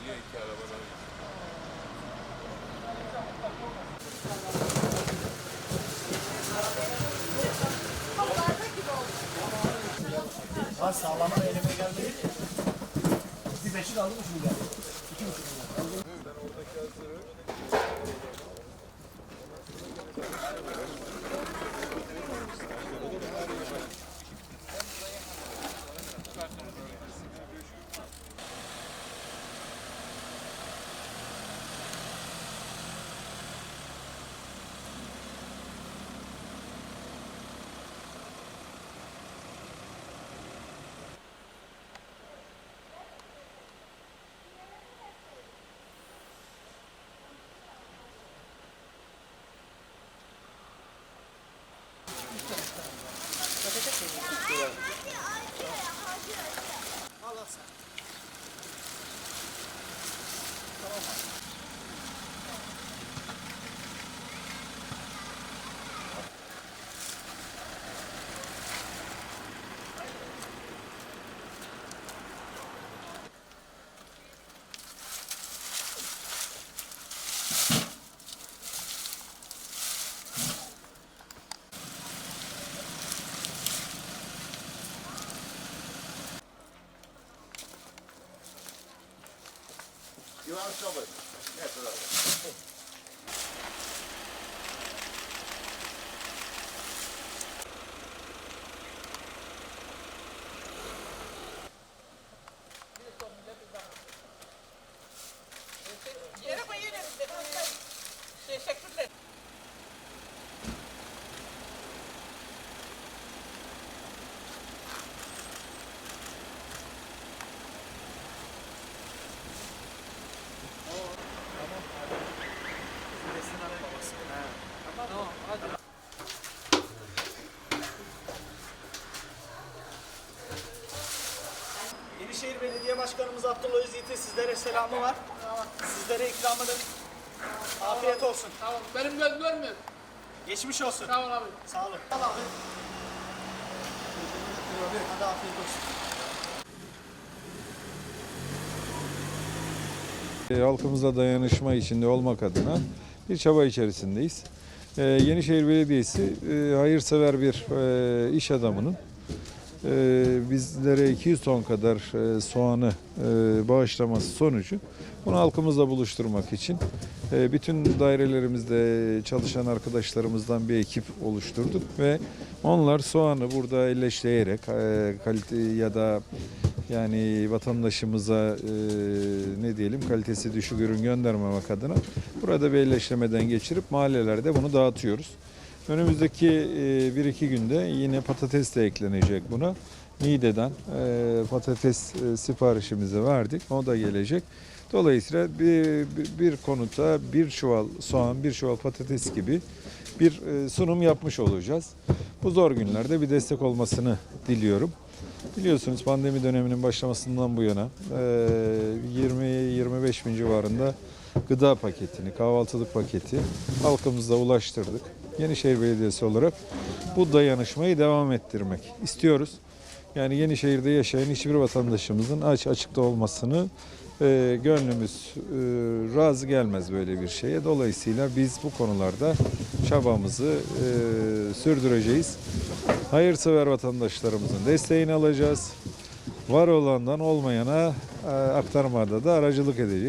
Geliyor iki arabadan. Ha sağlama elime geldi. Bir beşik aldı mı şimdi geldi? İki buçuk milyon. Ben oradaki hazırı Al al sen. You are stubborn. Yes, brother. Başkanımız Abdullah Özyiğit'in sizlere selamı var. Sizlere ikramı da afiyet olsun. Tamam. Benim göz görmüyor. Geçmiş olsun. Sağ ol abi. Sağ olun. Al abi. Hadi afiyet olsun. E, halkımıza dayanışma içinde olmak adına bir çaba içerisindeyiz. E, Yenişehir Belediyesi e, hayırsever bir e, iş adamının bizlere 200 ton kadar e, soğanı e, bağışlaması sonucu bunu halkımızla buluşturmak için e, bütün dairelerimizde çalışan arkadaşlarımızdan bir ekip oluşturduk ve onlar soğanı burada elleşleyerek kalite ya da yani vatandaşımıza e, ne diyelim kalitesi düşük ürün göndermemek adına burada bir elleşlemeden geçirip mahallelerde bunu dağıtıyoruz. Önümüzdeki e, bir iki günde yine patates de eklenecek buna. Niğde'den e, patates e, siparişimizi verdik. O da gelecek. Dolayısıyla bir, bir, konuta bir çuval soğan, bir çuval patates gibi bir sunum yapmış olacağız. Bu zor günlerde bir destek olmasını diliyorum. Biliyorsunuz pandemi döneminin başlamasından bu yana e, 20-25 bin civarında gıda paketini, kahvaltılık paketi halkımıza ulaştırdık. Yenişehir Belediyesi olarak bu dayanışmayı devam ettirmek istiyoruz. Yani Yenişehir'de yaşayan hiçbir vatandaşımızın aç açıkta olmasını e, gönlümüz e, razı gelmez böyle bir şeye. Dolayısıyla biz bu konularda çabamızı e, sürdüreceğiz. Hayırsever vatandaşlarımızın desteğini alacağız. Var olandan olmayana e, aktarmada da aracılık edeceğiz.